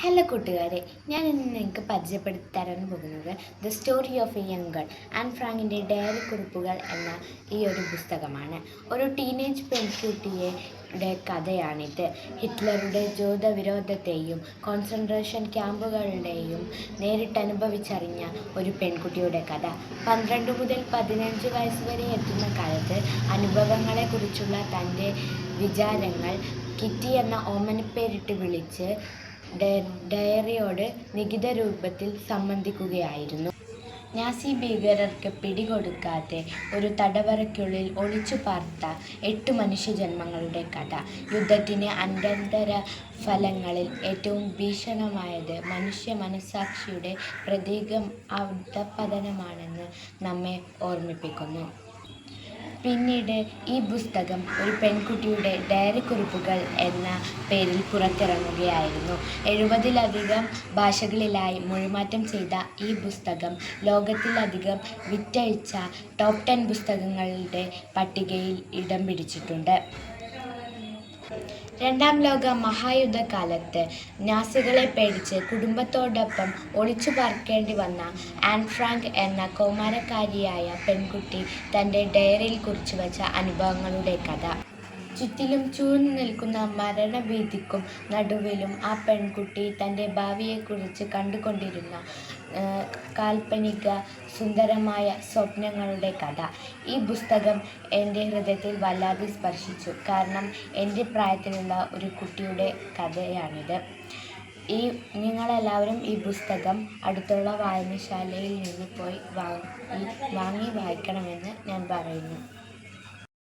Hello കൂട്ടുകാരെ ഞാൻ ഇന്ന് നിങ്ങൾക്ക് പരിചയപ്പെടുത്തി തരാൻ പോകുന്നത്. The story of a young girl and ഫ്രാങ്കിന്റെ diary കുറിപ്പുകൾ എന്ന ഈ ഒരു പുസ്തകമാണ്. ഒരു ടീനേജ് പെൺകുട്ടിയുടെ കഥയാണിത്. ഹിറ്റ്ലറുടെ ജൂതവിരോധത്തെയും കോൺസെൻട്രേഷൻ ക്യാമ്പുകളുടെയും നേരിട്ട് അനുഭവിച്ചറിഞ്ഞ ഒരു പെൺകുട്ടിയുടെ കഥ. പന്ത്രണ്ട് മുതൽ പതിനഞ്ച് വയസ്സ് വരെ എത്തുന്ന കാലത്ത് അനുഭവങ്ങളെക്കുറിച്ചുള്ള തന്റെ വിചാരങ്ങൾ കിറ്റി എന്ന ഓമനപ്പേരിട്ട് വിളിച്ച് ഡയറിയോട് നികിത രൂപത്തിൽ സംബന്ധിക്കുകയായിരുന്നു. നാസി ഭീകരർക്ക് പിടികൊടുക്കാതെ ഒരു തടവറയ്ക്കുള്ളിൽ ഒളിച്ചു പാർത്ത എട്ട് മനുഷ്യജന്മങ്ങളുടെ കഥ. യുദ്ധത്തിന് അനന്തര ഫലങ്ങളിൽ ഏറ്റവും ഭീഷണമായത് മനുഷ്യ മനസാക്ഷിയുടെ പ്രതീകം അധപതനമാണെന്ന് നമ്മെ ഓർമ്മിപ്പിക്കുന്നു. പിന്നീട് ഈ പുസ്തകം ഒരു പെൺകുട്ടിയുടെ ഡയറി കുറിപ്പുകൾ എന്ന പേരിൽ പുറത്തിറങ്ങുകയായിരുന്നു. എഴുപതിലധികം ഭാഷകളിലായി മൊഴിമാറ്റം ചെയ്ത ഈ പുസ്തകം ലോകത്തിലധികം വിറ്റഴിച്ച ടോപ്പ് ടെൻ പുസ്തകങ്ങളുടെ പട്ടികയിൽ ഇടം പിടിച്ചിട്ടുണ്ട്. രണ്ടാം ലോക മഹായുദ്ധകാലത്ത് നാസികളെ പേടിച്ച് കുടുംബത്തോടൊപ്പം ഒളിച്ചു പാർക്കേണ്ടി വന്ന ആൻ ഫ്രാങ്ക് എന്ന കൗമാരക്കാരിയായ പെൺകുട്ടി തന്റെ ഡയറിയിൽ കുറിച്ചു വച്ച അനുഭവങ്ങളുടെ കഥ. ചുറ്റിലും ചൂഴ്ന്നു നിൽക്കുന്ന മരണഭീതിക്കും നടുവിലും ആ പെൺകുട്ടി തന്റെ ഭാവിയെക്കുറിച്ച് കണ്ടുകൊണ്ടിരുന്ന കാൽപ്പനിക സുന്ദരമായ സ്വപ്നങ്ങളുടെ കഥ. ഈ പുസ്തകം എന്റെ ഹൃദയത്തിൽ വല്ലാതെ സ്പർശിച്ചു. കാരണം എന്റെ പ്രായത്തിലുള്ള ഒരു കുട്ടിയുടെ കഥയാണിത്. ഈ നിങ്ങളെല്ലാവരും ഈ പുസ്തകം അടുത്തുള്ള വായനശാലയിൽ നിന്ന് പോയി വാങ്ങി വാങ്ങി വായിക്കണമെന്ന് ഞാൻ പറയുന്നു.